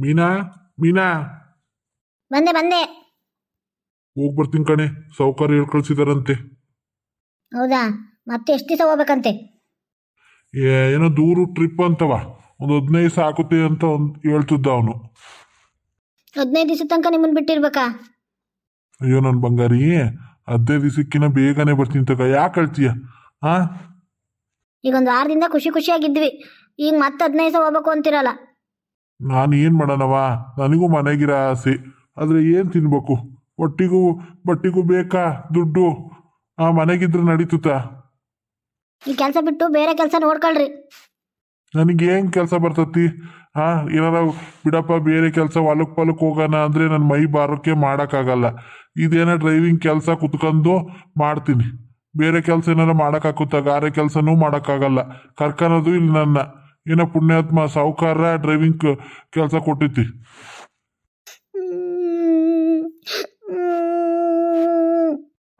ಮೀನಾ ಮೀನಾ. ಬಂದೆ ಬಂದೆ. ಹೋಗಿ ಬರ್ತೀನಿ ಕಣೆ ಸೌಕರ್ಯ ಹೇಳ್ ಕಳ್ಸಿದಾರಂತೆ. ಹೌದಾ? ಮತ್ತೆ ಎಷ್ಟು ದಿವಸ ಹೋಗ್ಬೇಕಂತೆ? ಏ- ಏನೋ ದೂರು ಟ್ರಿಪ್ ಅಂತವ. ಒಂದು ಹದಿನೈದು ಸಾಕುತ್ತೆ ಅಂತ ಒಂದು ಹೇಳ್ತಿದ್ದ ಅವನು. ಹದಿನೈದು ದಿವಸ ತನಕ ನಿಮ್ಮನ್ನು ಬಿಟ್ಟಿರ್ಬೇಕಾ? ಅಯ್ಯೋ ನನ್ನ ಬಂಗಾರಿ ಹದಿನೈದು ದಿವಸಕ್ಕಿಂತ ಬೇಗನೆ ಬರ್ತೀನಿ ತಗ ಯಾಕೆ ಹೇಳ್ತೀಯ ಹಾ ಈಗ ಒಂದು ವಾರದಿಂದ ಖುಷಿ ಖುಷಿಯಾಗಿದ್ವಿ. ಈಗ ಮತ್ತೆ ಹದಿನೈದು ದಿವಸ ಹೋಗ್ಬೇಕು ಅಂತಿರಲ್ಲ. ನಾನು ಏನು ಮಾಡೋಣವ ನನಗೂ ಮನೆಗಿರ ಆಸೆ. ಆದರೆ ಏನು ತಿನ್ಬೇಕು? ಒಟ್ಟಿಗೂ ಬಟ್ಟಿಗೂ ಬೇಕಾ ದುಡ್ಡು? ಆ ಮನೆಗಿದ್ರೆ ನಡೀತುತ್ತಾ ಈ ಕೆಲಸ ಬಿಟ್ಟು ಬೇರೆ ಕೆಲಸ ನೋಡ್ಕೊಳ್ರಿ. ನನಗೆ ಏನು ಕೆಲಸ ಬರ್ತತಿ? ಹಾಂ ಏನಾರ ಬಿಡಪ್ಪ ಬೇರೆ ಕೆಲಸ ಹೊಲಕ್ಕೆ ಪಲಕ್ಕೆ ಹೋಗೋಣ ಅಂದರೆ ನನ್ನ ಮೈ ಬಾರೋಕೆ ಮಾಡೋಕ್ಕಾಗಲ್ಲ. ಇದೇನೋ ಡ್ರೈವಿಂಗ್ ಕೆಲಸ ಕುತ್ಕೊಂಡು ಮಾಡ್ತೀನಿ. ಬೇರೆ ಕೆಲಸ ಏನಾರ ಮಾಡೋಕ್ಕಾಗುತ್ತಾ ಗಾರೆ ಕೆಲಸನೂ ಮಾಡೋಕ್ಕಾಗಲ್ಲ. ಕರ್ಕೊಳೋದು ಇಲ್ಲಿ ನನ್ನ. ಏನೋ ಪುಣ್ಯಾತ್ಮ ಸಾಹುಕಾರ ಡ್ರೈವಿಂಗ್ ಕೆಲಸ ಕೊಟ್ಟೈತಿ.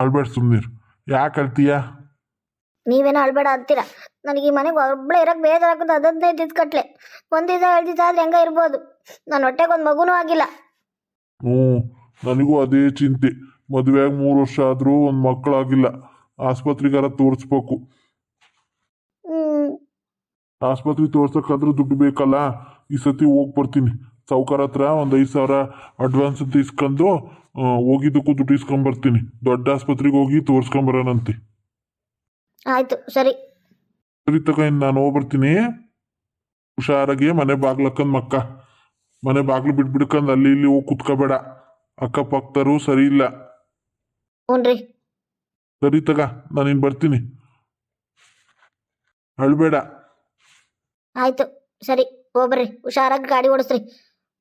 ಅಳ್ಬೇಡ ಸುಮ್ನೀರ್. ಯಾಕೆ ಅಳ್ತೀಯ? ನೀವೇನೋ ಅಳ್ಬೇಡ ಅಂತೀರಾ? ನನಗೆ ಈ ಮನೆಗೆ ಒಬ್ಬಳೆ ಇರಕ್ಕೆ ಬೇಜಾರಾಗುತ್ತೆ ಹದಿನೈದು ದಿವಸ ಕಟ್ಲೆ. ಒಂದು ದಿವಸ ಆದ್ರೆ ಹೆಂಗ ಇರ್ಬೋದು? ನನ್ನ ಹೊಟ್ಟೆಗೆ ಒಂದು ಮಗುನೂ ಆಗಿಲ್ಲ. ಹ್ಞೂ ನನಗೂ ಅದೇ ಚಿಂತೆ. ಮದುವೆಯಾಗಿ ಮೂರು ವರ್ಷ ಆದರೂ ಒಂದು ಮಕ್ಕಳಾಗಿಲ್ಲ ಆಸ್ಪತ್ರೆಗಾರ ತೋರಿಸ್ಬೇಕು. ಆಸ್ಪತ್ರೆ ತೋರ್ಸಕ್ಕಾದ್ರೂ ದುಡ್ಡು ಬೇಕಲ್ಲ? ಈ ಸತಿ ಹೋಗಿ ಬರ್ತೀನಿ. ಸಾವ್ಕಾರ ಹತ್ರ ಒಂದು ಐದು ಸಾವಿರ ಅಡ್ವಾನ್ಸ್ ಅಂತ ಇಸ್ಕೊಂಡು ಹೋಗಿದ್ದಕ್ಕೂ ದುಡ್ಡು ಇಸ್ಕೊಂಬರ್ತೀನಿ ದೊಡ್ಡ ಆಸ್ಪತ್ರೆಗೆ ಹೋಗಿ ತೋರಿಸ್ಕೊಂಬರೋಣಂತೆ ಆಯ್ತು ಸರಿ. ಸರಿ ತಗ ಇನ್ನು ನಾನು ಹೋಗ್ಬರ್ತೀನಿ ಹುಷಾರಾಗಿ ಮನೆ ಬಾಗ್ಲಕ್ಕಂದ್ ಮಕ್ಕ. ಮನೆ ಬಾಗ್ಲು ಬಿಟ್ಬಿಡ್ಕಂದ್ ಅಲ್ಲಿ ಇಲ್ಲಿ ಹೋಗಿ ಕುತ್ಕೋಬೇಡ. ಅಕ್ಕಪಕ್ಕರು ಸರಿ ಇಲ್ಲ. ಹ್ಞೂನ್ರಿ ಸರಿ ತಗ ನಾನು ಇನ್ನು ಬರ್ತೀನಿ. ಅಳ್ಬೇಡ. ಆಯ್ತು ಸರಿ ಹೋಗ್ಬರ್ರಿ. ಹುಷಾರಾಗಿ ಗಾಡಿ ಓಡಿಸ್ರಿ.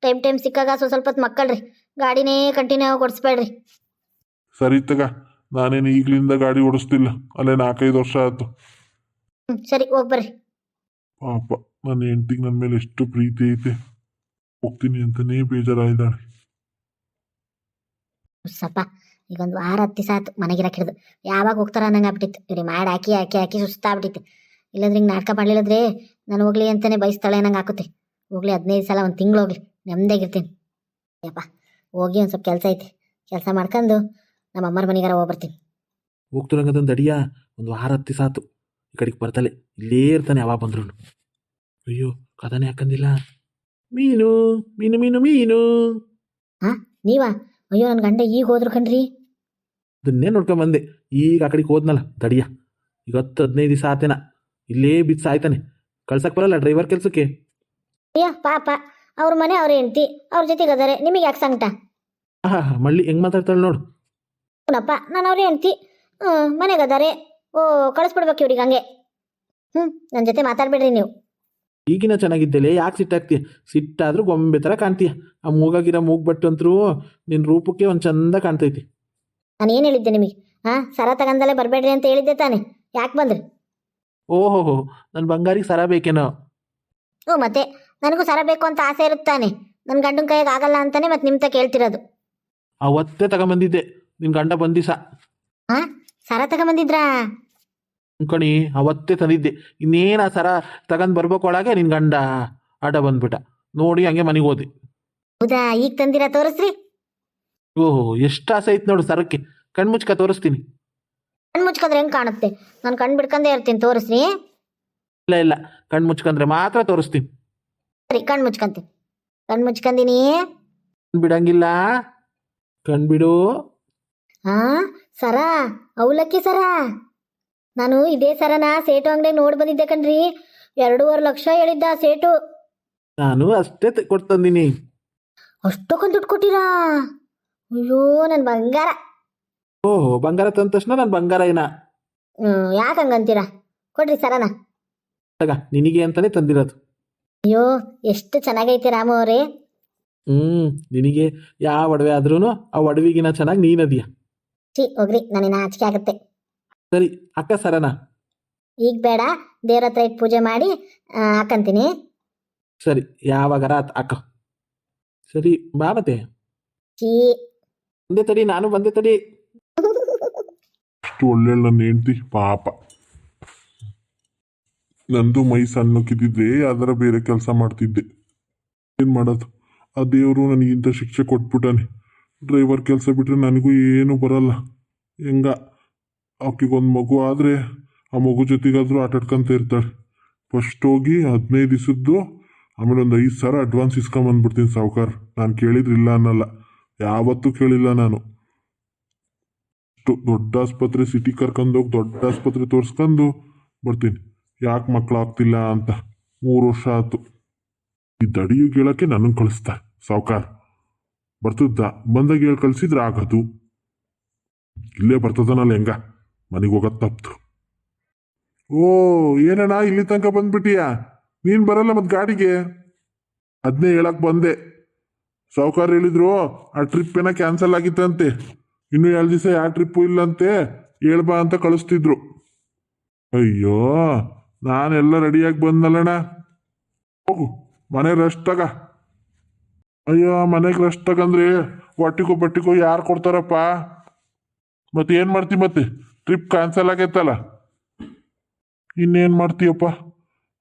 ಟೈಮ್ ಟೈಮ್ ಸಿಕ್ಕಾಗ ಸ್ವಲ್ಪ ಸ್ವಲ್ಪ ಮಕ್ಕಳ್ರಿ. ಗಾಡಿನೇ ಕಂಟಿನ್ಯೂ ಆಗಿ ಓಡಿಸ್ಬೇಡ್ರಿ. ಸರಿ ತಗ ನಾನೇನು ಈಗಲಿಂದ ಗಾಡಿ ಓಡಿಸ್ತಿಲ್ಲ. ಅಲ್ಲೇ ನಾಲ್ಕೈದು ವರ್ಷ ಆಯ್ತು. ಹ್ಞೂ ಸರಿ ಹೋಗ್ಬರ್ರಿ. ಪಾಪ ನನ್ನ ಹೆಂಡತಿಗೆ ನನ್ನ ಮೇಲೆ ಎಷ್ಟು ಪ್ರೀತಿ ಐತೆ. ಹೋಗ್ತೀನಿ ಅಂತನೇ ಬೇಜಾರಾಗಿದ್ದಾಳೆ ಸಪ್ಪ ಈಗ ಒಂದು ವಾರ ಹತ್ತು ಸಾತು ಮನೆಗೆ ಮನೆಗಿರಕ್ಕೆ ಹಿಡಿದು ಯಾವಾಗ ಹೋಗ್ತಾರ ಅನ್ನಂಗೆ ಆಗ್ಬಿಟ್ಟಿತ್ತು. ಇವ್ರಿಗೆ ಮಾಡಿ ಹಾಕಿ ಹಾಕಿ ಹಾಕಿ ಸುಸ್ತಾಗ್ಬಿಟ್ಟಿತ್ತು. ಇಲ್ಲಾಂದ್ರೆ ಹಿಂಗೆ ನಾಟಕ ಮಾಡಲಿಲ್ಲದ್ರೆ ನಾನು ಹೋಗ್ಲಿ ಅಂತಾನೆ ಬಯಸ್ತಾಳೆ ಅನ್ನಂಗೆ ಹಾಕುತ್ತೆ. ಹೋಗ್ಲಿ ಹದಿನೈದು ಸಲ ಒಂದು ತಿಂಗಳು ಹೋಗ್ಲಿ ನೆಮ್ಮದಿಯಾಗಿರ್ತೀನಿ ಯಪ್ಪ ಹೋಗಿ ಒಂದು ಸ್ವಲ್ಪ ಕೆಲಸ ಐತೆ. ಕೆಲಸ ಮಾಡ್ಕೊಂಡು ನಮ್ಮ ಅಮ್ಮರ ಮನೆಗಾರ ಹೋಗ್ಬರ್ತೀನಿ. ಹೋಗ್ತಿರಂಗದ ಅಡಿಯ ಒಂದು ವಾರ ಹತ್ತಿ ಸಾತು. ಈ ಕಡೆಗೆ ಬರ್ತಲೆ ಇಲ್ಲೇ ಇರ್ತಾನೆ ಯಾವಾಗ ಬಂದ್ರು ಅಯ್ಯೋ ಕದನೇ ಹಾಕಂದಿಲ್ಲ. ಮೀನು ಮೀನು ಮೀನು ಮೀನು. ನೀವಾ? ಅಯ್ಯೋ ನನ್ನ ಗಂಡ ಈಗ ಹೋದ್ರು ಕಣ್ರಿ. ಅದನ್ನೇ ನೋಡ್ಕೊಂಡ್ ಬಂದೆ. ಈಗ ಆ ಕಡೆಗೆ ಹೋದ್ನಲ್ಲ ದಡಿಯ. ಇವತ್ತು ಹತ್ತು ಹದಿನೈದು ದಿವಸ ಆತೇನ. ಇಲ್ಲೇ ಬಿದ್ದು ಸಾಯ್ತಾನೆ. ಕಳ್ಸಕ್ ಬರಲ್ಲ ಡ್ರೈವರ್ ಕೆಲ್ಸಕ್ಕೆ. ಅಯ್ಯ ಪಾಪ. ಅವ್ರ ಮನೆ ಅವ್ರ ಹೆಂಡತಿ ಅವ್ರ ಜೊತೆಗೆ ಅದಾರೆ ನಿಮಗೆ ಯಾಕೆ ಸಂಕಟ? ಮಳ್ಳಿ ಹೆಂಗ್ ಮಾತಾಡ್ತಾಳೆ ನೋಡು. ಅಪ್ಪ ನಾನು ಅವ್ರ ಹೆಂಡತಿ ಮನೆಗೆ ಅದಾರೆ ಓ ಕಳಿಸ್ಬಿಡ್ಬೇಕು ಇವ್ರಿಗೆ ಹಂಗೆ. ಹ್ಞೂ ನನ್ನ ಜೊತೆ ಮಾತಾಡ್ಬೇಡ್ರಿ ನೀವು. ಈಗಿನ ಚೆನ್ನಾಗಿದ್ದೆಲೆ ಯಾಕೆ ಸಿಟ್ಟಾಗ್ತೀಯ ಸಿಟ್ಟಾದ್ರೂ ಗೊಂಬೆ ಥರ ಕಾಣ್ತೀಯ ಆ ಮೂಗಾಗಿರೋ ಮೂಗ್ ಬಟ್ಟು ಅಂತರೂ ನಿನ್ನ ರೂಪಕ್ಕೆ ಒಂದು ಚಂದ ಕಾಣ್ತೈತಿ. ನಾನು ಏನು ಹೇಳಿದ್ದೆ ನಿಮಗೆ? ಹಾಂ ಸರ ತಗಂದಲ್ಲೇ ಬರಬೇಡ್ರಿ ಅಂತ ಹೇಳಿದ್ದೆ ತಾನೆ. ಯಾಕೆ ಬಂದ್ರಿ? ಓಹೋ ನನ್ನ ಬಂಗಾರಿಗೆ ಸರ ಬೇಕೇನೋ? ಹ್ಞೂ ಮತ್ತೆ? ನನಗೂ ಸರ ಬೇಕು ಅಂತ ಆಸೆ ಇರುತ್ತಾನೆ ನನ್ನ ಗಂಡನ ಕೈಗೆ ಆಗಲ್ಲ ಅಂತಾನೆ ಮತ್ತೆ ನಿಮ್ತ ಕೇಳ್ತಿರೋದು. ಅವತ್ತೇ ತಗೊಂಬಂದಿದ್ದೆ. ನಿನ್ ಗಂಡ ಬಂದಿಸ. ಹಾಂ ಸರ ತಗೊಂಬಂದಿದ್ರಾ? ಕಣಿ ಅವತ್ತೇ ತಂದಿದ್ದೆ. ಇನ್ನೇನು ಆ ಸರ ತಗೊಂಡ್ ಬರ್ಬೇಕು ಒಳಗೆ ನಿನ್ನ ಗಂಡ? ಆಟ ಬಂದ್ಬಿಟ್ಟ. ನೋಡಿ ಹಂಗೆ ಮನೆಗೆ ಹೋದೆ. ಹೌದಾ? ಈಗ ತಂದಿರಾ ತೋರಿಸ್ರಿ. ಓಹೋ ಎಷ್ಟು ಆಸೆ ಐತೆ ನೋಡು ಸರಕ್ಕೆ. ಕಣ್ಮುಚ್ಕ ತೋರಿಸ್ತೀನಿ. ಕಣ್ಣು ಮುಚ್ಕೊಂಡ್ರೆ ಹೆಂಗೆ ಕಾಣುತ್ತೆ? ನಾನು ಕಣ್ಣು ಬಿಡ್ಕೊಂಡೇ ಇರ್ತೀನಿ ತೋರಿಸ್ರಿ. ಇಲ್ಲ ಇಲ್ಲ. ಕಣ್ಣು ಮುಚ್ಕೊಂಡ್ರೆ ಮಾತ್ರ ತೋರಿಸ್ತೀನಿ. ಸರಿ ಕಣ್ಣು ಮುಚ್ಕೊಂತೀನಿ. ಕಣ್ಣು ಮುಚ್ಕೊಂದಿನಿ ಕಣ್ ಬಿಡು. ಹಾ ಸರ ಅವಲಕ್ಕಿ ಸರ. ನಾನು ಇದೇ ಸರನ ಸೇಟು ಅಂಗಡಿ ನೋಡಿ ಬಂದಿದ್ದೆ ಕಣ್ರಿ. ಎರಡೂವರೆ ಲಕ್ಷ ಹೇಳಿದ್ದ ಆ ಸೇಟು. ನಾನು ಅಷ್ಟೇ ಕೊಡ್ತಂದಿನಿ ಅಷ್ಟಕ್ಕೊಂದು ದುಡ್ಡು ಕೊಟ್ಟಿರಾ? ಅಯ್ಯೋ ನನ್ನ ಬಂಗಾರ. ಓಹೋ ಬಂಗಾರ ತಂದ ತಕ್ಷಣ ನಾನು ಬಂಗಾರ ಏನ? ಹ್ಞೂ ಯಾಕೆ ಹಂಗಂತೀರಾ ಕೊಡ್ರಿ ಸರನ. ತಗ ನಿನಗೆ ಅಂತಾನೆ ತಂದಿರೋದು. ಅಯ್ಯೋ ಎಷ್ಟು ಚೆನ್ನಾಗೈತೆ ರಾಮ ಅವರೇ. ಹ್ಮ್ ನಿನಗೆ ಯಾವ ಒಡವೆ ಆದ್ರೂ ಆ ಒಡವಿಗಿನ ಚೆನ್ನಾಗಿ ನೀನದಿಯ ಛೀ ಹೋಗ್ರಿ ನನಗೆ ಆಚಿಕೆ ಆಗುತ್ತೆ. ಸರಿ ಅಕ್ಕ ಸರನಾ. ಈಗ ಬೇಡ ದೇವ್ರ ಹತ್ರ ಇಟ್ಟು ಪೂಜೆ ಮಾಡಿ ಆ, ಹಾಕಂತೀನಿ. ಸರಿ ಯಾವಾಗಾರ ಆತ್ ಅಕ್ಕ ಸರಿ ಬಾ ಮತ್ತೆ. ಛೀ. ಬಂದೆ ತಡಿ ನಾನು ಬಂದೆ ತಡಿ. ಅಷ್ಟು ಒಳ್ಳೆ ನನ್ನ ಪಾಪ. ನಂದು ಮೈ ಸಣ್ಣ ಕಿದ್ದಿದ್ದೆ ಅದರ ಬೇರೆ ಕೆಲಸ ಮಾಡ್ತಿದ್ದೆ. ಏನು ಮಾಡೋದು? ಆ ದೇವರು ನನಗಿಂತ ಶಿಕ್ಷೆ ಕೊಟ್ಬಿಟ್ಟಾನೆ. ಡ್ರೈವರ್ ಕೆಲಸ ಬಿಟ್ಟರೆ ನನಗೂ ಏನೂ ಬರಲ್ಲ. ಹೆಂಗ? ಆಕೆಗೊಂದು ಮಗು ಆದರೆ ಆ ಮಗು ಜೊತೆಗಾದರೂ ಆಟಾಡ್ಕೊಂತ ಇರ್ತಾಳೆ. ಫಸ್ಟ್ ಹೋಗಿ ಹದಿನೈದು ದಿವಸದ್ದು ಆಮೇಲೆ ಒಂದು ಐದು ಸಾವಿರ ಅಡ್ವಾನ್ಸ್ ಇಸ್ಕೊಂಬಂದ್ಬಿಡ್ತೀನಿ ಸಾವುಕಾರ. ನಾನು ಕೇಳಿದ್ರಿಲ್ಲ ಅನ್ನಲ್ಲ. ಯಾವತ್ತೂ ಕೇಳಿಲ್ಲ ನಾನು. ದೊಡ್ಡ ಆಸ್ಪತ್ರೆ ಸಿಟಿ ಕರ್ಕೊಂಡೋಗಿ ದೊಡ್ಡ ಆಸ್ಪತ್ರೆ ತೋರಿಸ್ಕೊಂಡು ಬರ್ತೀನಿ. ಯಾಕೆ ಮಕ್ಳು ಆಗ್ತಿಲ್ಲ ಅಂತ ಮೂರು ವರ್ಷ ಆಯ್ತು. ಈ ದಡಿಯು ಕೇಳಕ್ಕೆ ನನಗೆ ಕಳಿಸ್ತಾರೆ. ಸಾವುಕಾರ. ಬರ್ತದ ಬಂದಾಗ ಹೇಳಿ ಕಳ್ಸಿದ್ರೆ ಆಗದು. ಇಲ್ಲೇ ಬರ್ತದನಲ್ಲ ಹೆಂಗ? ಮನೆಗೆ ಹೋಗೋದು ತಪ್ತು. ಓ, ಏನಣ್ಣ ಇಲ್ಲಿ ತನಕ ಬಂದ್ಬಿಟ್ಟಿಯಾ? ನೀನು ಬರಲ್ಲ ಮತ್ತೆ ಗಾಡಿಗೆ? ಅದನ್ನೇ ಹೇಳಕ್ ಬಂದೆ. ಸಾವುಕಾರ ಹೇಳಿದ್ರು, ಆ ಟ್ರಿಪ್ ಏನೋ ಕ್ಯಾನ್ಸಲ್ ಆಗಿತ್ತಂತೆ. ಇನ್ನು ಎರಡು ದಿವಸ ಯಾವ ಟ್ರಿಪ್ಪು ಇಲ್ಲಂತೆ ಹೇಳ್ಬಾ ಅಂತ ಕಳಿಸ್ತಿದ್ರು. ಅಯ್ಯೋ, ನಾನೆಲ್ಲ ರೆಡಿಯಾಗಿ ಬಂದಲ್ಲಣ್ಣ ಹೋಗು ಮನೆ ತಗ. ಅಯ್ಯೋ, ಮನೆಗೆ ರೆಸ್ಟ್ ತಗಂದ್ರೆ ಹೊಟ್ಟಿಗೂ ಬಟ್ಟಿಗೂ ಯಾರು ಕೊಡ್ತಾರಪ್ಪ? ಮತ್ತೆ ಏನು ಮಾಡ್ತಿ ಮತ್ತೆ? ಟ್ರಿಪ್ ಕ್ಯಾನ್ಸಲ್ ಆಗೈತಲ್ಲ. ಇನ್ನೇನು ಮಾಡ್ತೀಯಪ್ಪ?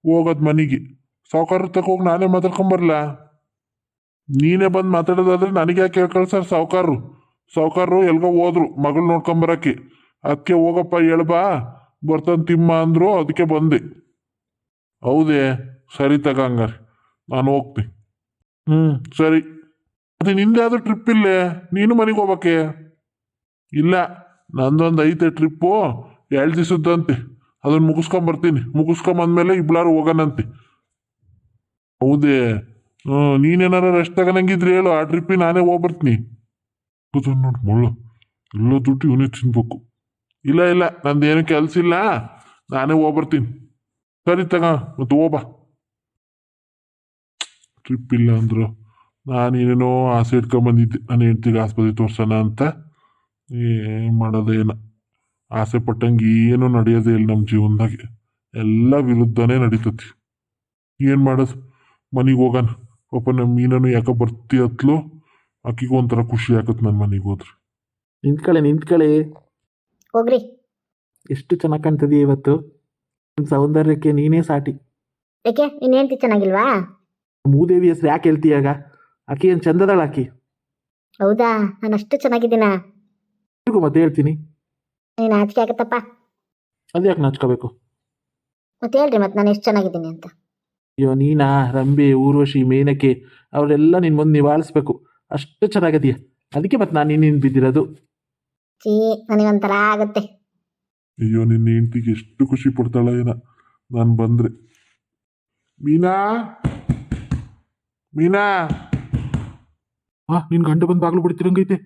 ಹೋಗೋದು ಮನೆಗೆ. ಸಾವುಕಾರ ತಗೋಗಿ ನಾನೇ ಮಾತಾಡ್ಕೊಂಬರ್ಲ ನೀನೇ ಬಂದು ಮಾತಾಡೋದಾದ್ರೆ ನನಗೆ ಯಾಕೆ ಕಳ್ಸಾರ ಸಾವುಕಾರರು. ಸಾವುಕಾರರು ಎಲ್ಗೋ ಹೋದ್ರು, ಮಗಳು ನೋಡ್ಕೊಂಬರಕ್ಕೆ ಅದಕ್ಕೆ ಹೋಗಪ್ಪ ಹೇಳ್ಬಾ ಬರ್ತಾನೆ ತಿಮ್ಮ ಅಂದರು ಅದಕ್ಕೆ ಬಂದೆ. ಹೌದೇ, ಸರಿ ತಗ ಹಂಗಾರೆ, ನಾನು ಹೋಗ್ತೀನಿ. ಹ್ಞೂ ಸರಿ. ಅದು ನಿಂದೆ ಯಾವುದು ಟ್ರಿಪ್ ಇಲ್ಲೇ? ನೀನು ಮನೆಗೆ ಹೋಗ್ಬೇಕೆ? ಇಲ್ಲ, ನಂದೊಂದು ಐತೆ ಟ್ರಿಪ್ಪು ಎರಡು ದಿವಸದಂತೆ ಅದನ್ನು ಮುಗಿಸ್ಕೊಂಬರ್ತೀನಿ ಮುಗಿಸ್ಕೊಂಬಂದ್ಮೇಲೆ ಇಬ್ಬಳಾರು ಹೋಗೋಣಂತೆ. ಹೌದೇ. ಹ್ಞೂ ನೀನೇನಾರ ರೆಸ್ಟ್ ತಗೊಳಂಗಿದ್ರೆ ಹೇಳು, ಆ ಟ್ರಿಪ್ಪಿಗೆ ನಾನೇ ಹೋಗ್ಬರ್ತೀನಿ. ನೋಡಿ ಮುಳ್ಳು. ಎಲ್ಲ ದುಡ್ಡು ಇವನೇ ತಿನ್ಬೇಕು. ಇಲ್ಲ ಇಲ್ಲ ನಂದೇನು ಕೆಲಸ ಇಲ್ಲ. ನಾನೇ ಹೋಗ್ಬರ್ತೀನಿ. ಸರಿ ತಗ, ಮತ್ತೆ ಹೋಗ್ಬಾ ಟ್ರಿಪ್ ಇಲ್ಲ ಅಂದ್ರು. ನಾನೇನೇನೋ ಆಸೆ ಇಟ್ಕೊಂಬಂದಿದ್ದೆ ನಾನು ಹೆಂಡ್ತಿಗೆ ಆಸ್ಪತ್ರೆ ತೋರ್ಸೋಣ ಅಂತ. ಏನು ಮಾಡೋದೇನ ಆಸೆ ಪಟ್ಟಂಗೆ ಏನೂ ನಡೆಯೋದೇ ಇಲ್ಲ ನಮ್ಮ ಜೀವನದಾಗೆ. ಎಲ್ಲ ವಿರುದ್ಧನೇ ನಡೀತತಿ. ಏನು ಮಾಡೋದು? ಮನೆಗೆ ಹೋಗೋಣ. ಪಾಪ ನಮ್ಮ ಮೀನನು ಯಾಕೆ ಬರ್ತಿ ಹತ್ಲು ಆಕಿಗೂ ಒಂಥರ ಖುಷಿ ಆಗತ್ತೆ ನನ್ನ ಮನೆಗೆ ಹೋದ್ರೆ ನಿಂತ್ಕೊಳ್ಳಿ ನಿಂತ್ಕೊಳ್ಳಿ ಹೋಗ್ರಿ ಎಷ್ಟು ಚೆನ್ನಾಗಿ ಕಾಣ್ತದೀಯ ಇವತ್ತು ನಿನ್ನ ಸೌಂದರ್ಯಕ್ಕೆ ನೀನೇ ಸಾಟಿ ಯಾಕೆ ನಿನ್ನ ಹೆಂಡ್ತಿ ಚೆನ್ನಾಗಿಲ್ವಾ ಮೂದೇವಿ ಹೆಸರು ಯಾಕೆ ಹೇಳ್ತೀಯಾಗ ಆಕೆ ಏನು ಚಂದದಳ ಆಕಿ ಹೌದಾ ನಾನು ಅಷ್ಟು ಚೆನ್ನಾಗಿದ್ದೀನ ನಿನಗೂ ಮತ್ತೆ ಹೇಳ್ತೀನಿ ನೀನು ಆಚಿಕೆ ಆಗತ್ತಪ್ಪ ಅದು ಯಾಕೆ ನಾಚ್ಕೋಬೇಕು ಮತ್ತೆ ಹೇಳ್ರಿ ಮತ್ತೆ ನಾನು ಎಷ್ಟು ಚೆನ್ನಾಗಿದ್ದೀನಿ ಅಂತ ಅಯ್ಯೋ ನೀನಾ ರಂಬೆ ಊರ್ವಶಿ ಮೇನಕೆ ಅವರೆಲ್ಲ ನಿನ್ನ ಮುಂದೆ ನಿವಾಳಿಸ್ಬೇಕು ಅಷ್ಟು ಚೆನ್ನಾಗದೀಯ? ಅದಕ್ಕೆ ಮತ್ತೆ ನಾನು ನಿನ್ನ ಬಿದ್ದಿರೋದು. ಚೀ ನನಗೊಂಥರ ಆಗುತ್ತೆ. ಅಯ್ಯೋ ನಿನ್ನ ಹೆಂಡತಿಗೆ ಎಷ್ಟು ಖುಷಿ ಪಡ್ತಾಳ ಏನ. ನಾನು ಬಂದ್ರೆ. ಮೀನಾ? ಮೀನಾ? ಹಾ ನಿನ್ನ ಗಂಡ ಬಂದು ಬಾಗ್ಲು ಬಿಡ್ತಿರಂಗೈತೆ.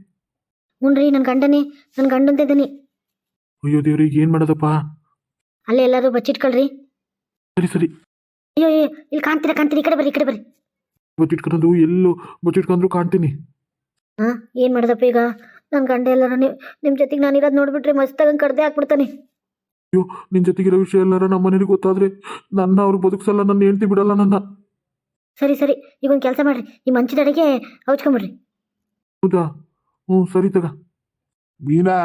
ಹ್ಞೂನ್ರಿ ನನ್ನ ಗಂಡನೆ ನನ್ನ ಗಂಡಂತ ಇದ್ದೀನಿ. ಅಯ್ಯೋ ದೇವ್ರಿಗೆ ಏನು ಮಾಡೋದಪ್ಪ? ಅಲ್ಲೇ ಎಲ್ಲರೂ ಬಚ್ಚಿಟ್ಕೊಳ್ರಿ. ಸರಿ ಸರಿ. ಅಯ್ಯೋ ಅಯ್ಯೋ ಇಲ್ಲಿ ಕಾಣ್ತೀರಾ ಕಾಣ್ತೀರಿ ಈ ಕಡೆ ಬರ್ರಿ ಈ ಕಡೆ ಬರ್ರಿ. ಬಚ್ಚಿಟ್ಕೊಂಡು ಎಲ್ಲೋ ಬಚ್ಚಿಟ್ಕೊಂಡ್ರು ಕಾಣ್ತೀನಿ. ಹಾಂ ಏನು ಮಾಡೋದಪ್ಪ ಈಗ? ನನ್ನ ಗಂಡ ಎಲ್ಲಾರ ನೀವು ನಿಮ್ಮ ಜೊತೆಗೆ ನಾನು ಇರೋದು ನೋಡ್ಬಿಟ್ರೆ ಮಸ್ತಾಗಂಗೆ ಕಡ್ದೆ ಹಾಕ್ಬಿಡ್ತಾನೆ ಅಯ್ಯೋ ಜೊತೆಗೆ ಇರೋ ವಿಷಯ ಎಲ್ಲಾರ ನಮ್ಮ ಮನೇಲಿ ಗೊತ್ತಾದ್ರೆ ನನ್ನ ಅವ್ರು ಬದುಕ್ಸಲ್ಲ ನನ್ನ ಹೆಂಡತಿ ಬಿಡಲ್ಲ ನನ್ನ. ಸರಿ ಸರಿ ಈಗ ಒಂದು ಕೆಲಸ ಮಾಡ್ರಿ. ಈ ಮಂಚಿನ ಅಡಿಗೆ ಹೌಚ್ಕೊಂಬಿಡ್ರಿ ಹೌದಾ ಹ್ಞೂ ಸರಿ ತಗ. ಮೀನಾ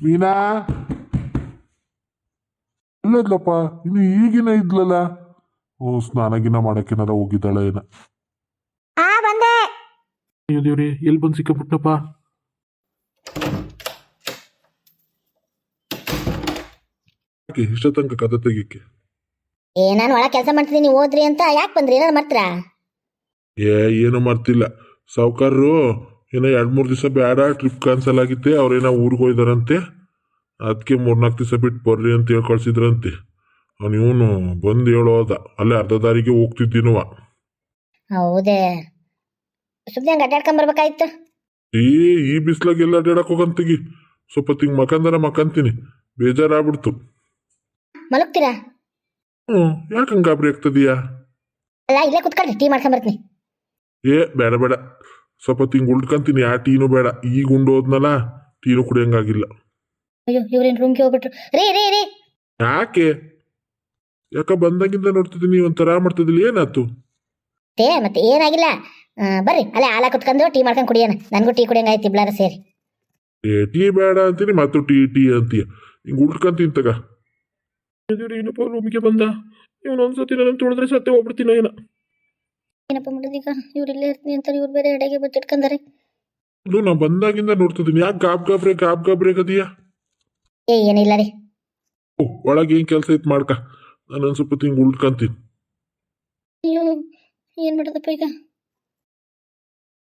ಮೀನಾ. ಇಲ್ಲದ್ಲಪ್ಪ ಇನ್ನು ಈಗಿನ ಇದ್ಲಲ್ಲ? ಓ ಸ್ನಾನಗಿನ ಮಾಡಕ್ಕೇನಾರ ಹೋಗಿದ್ದಾಳೆ ಏನ? ಆ ಬಂದೆ. ಅಯ್ಯೋ ದೇವ್ರಿ ಎಲ್ಲಿ ಬಂದು ಸಿಕ್ಕಬಿಟ್ನಪ್ಪ ಯಾಕೆ ಇಷ್ಟ ತನಕ ಕತೆ ತೆಗಿಕ್ಕೆ? ಏ ನಾನು ಒಳಗೆ ಕೆಲಸ ಮಾಡ್ತಿದ್ದೀನಿ ಓದ್ರಿ ಅಂತ ಯಾಕೆ ಬಂದ್ರಿ? ಏನಾರು ಮರ್ತ್ರಾ ಏ ಏನೋ ಮಾಡ್ತಿಲ್ಲ. ಸಾವುಕಾರರು ಏನೋ ಎರಡು ಮೂರು ದಿವಸ ಬೇಡ ಟ್ರಿಪ್ ಕ್ಯಾನ್ಸಲ್ ಆಗಿತ್ತೆ ಅವ್ರೇನೋ ಊರಿಗೆ ಹೋಯ್ದಾರಂತೆ. ಅದಕ್ಕೆ ಮೂರ್ನಾಲ್ಕು ದಿವಸ ಬಿಟ್ಟು ಬರ್ರಿ ಅಂತ ಹೇಳಿ ಕಳ್ಸಿದ್ರಂತೆ ಇವನು ಬಂದು ಹೇಳೋದ ಅಲ್ಲೇ ಅರ್ಧ ದಾರಿಗೆ ಹೋಗ್ತಿದ್ದೀನುವ ಹೌದೇ. ಸುಮ್ಮನೆ ಹಂಗೆ ಏ ಈ ಈ ಬಿಸ್ಲಾಗೆಲ್ಲ ಅಡ್ಡಾಡಕ್ ಹೋಗಂತಿಗಿ ಸ್ವಲ್ಪ ತಿಂಗ್ ಮಕಂದರ ಮಕಂತೀನಿ. ಬೇಜಾರಾಗ್ಬಿಡ್ತು. ಮಲಗ್ತೀರಾ? ಹ್ಞೂ ಯಾಕೆ ಹಂಗೆ ಗಾಬರಿ ಆಗ್ತದೀಯಾ? ಅಲ್ಲ ಇಲ್ಲೇ ಕುತ್ಕೊಳ್ರಿ ಟೀ ಮಾಡ್ಕೊಂಬರ್ತೀನಿ ಏ ಬೇಡ ಬೇಡ. ಸ್ವಲ್ಪ ತಿಂಗ್ ಉಳ್ಕಂತೀನಿ ಆ ಟೀನು ಬೇಡ. ಈಗ ಉಂಡು ಹೋದ್ನಲ್ಲ ಟೀನು ಕುಡಿಯಂಗಾಗಿಲ್ಲ. ಅಯ್ಯೋ ಇವ್ರೇನು ರೂಮ್ಗೆ ಹೋಗ್ಬಿಟ್ರು. ರೀ ರೀ ರೀ. ಯಾಕೆ? ಯಾಕ ಬಂದಾಗಿಂದ ನೋಡ್ತಿದ್ದೀನಿ ಒಂಥರ ಮಾಡ್ತಿದ್ದಿಲ್ಲ ಏನಾಯ್ತು? ತೇ ಮತ್ತೆ ಏನಾಗಿಲ್ಲ. ಆ, ಬರ್ರಿ ಅಲ್ಲೇ ಹಾಲ ಕುತ್ಕೊಂಡು ಟೀ ಮಾಡ್ಕೊಂಡು ಕುಡಿಯೋಣ. ನನಗೂ ಟೀ ಕುಡಿಯಂಗಾಯ್ತು ಇಬ್ಲಾರ ಸೇರಿ. ಏ ಟೀ ಬೇಡ ಅಂತೀನಿ ಮತ್ತು ಟೀ ಟೀ ಅಂತೀಯ. ಹಿಂಗೆ ಉಳ್ಕೊಂತೀನಿ ತಗ. ಏನಪ್ಪ ರೂಮಿಗೆ ಬಂದ? ಇವನು ಒಂದ್ಸತಿ ನನ್ನ ತುಳಿದ್ರೆ ಸತ್ತೆ ಹೋಗ್ಬಿಡ್ತೀನ ಏನ. ಏನಪ್ಪ ಮಾಡೋದೀಗ ಇವ್ರು ಇಲ್ಲೇ ಇರ್ತೀನಿ ಅಂತಾರೆ ಇವ್ರು ಬೇರೆ ಎಡೆಗೆ ಬಚ್ಚಿಟ್ಕೊಂಡಾರೆ ಇದು ನಾ ಬಂದಾಗಿಂದ ನೋಡ್ತಿದ್ದೀನಿ. ಯಾಕೆ ಗಾಬ್ ಗಾಬ್ರೆ ಗಾಬ್ ಗಾಬ್ರೆ ಕದಿಯಾ? ಏ ಏನಿಲ್ಲ ರೀ. ಓ ಒಳಗೆ ಏನು ಕೆಲಸ ಇತ್ತು ಮಾಡ್ಕ. ನಾನು ಒಂದು ಸ್ವಲ್ಪ ತಿಂಗ್ ಉಳ್ಕೊಂತೀನಿ. ಅಯ್ಯೋ ಏನು ಮಾಡೋದಪ್ಪ ಈಗ?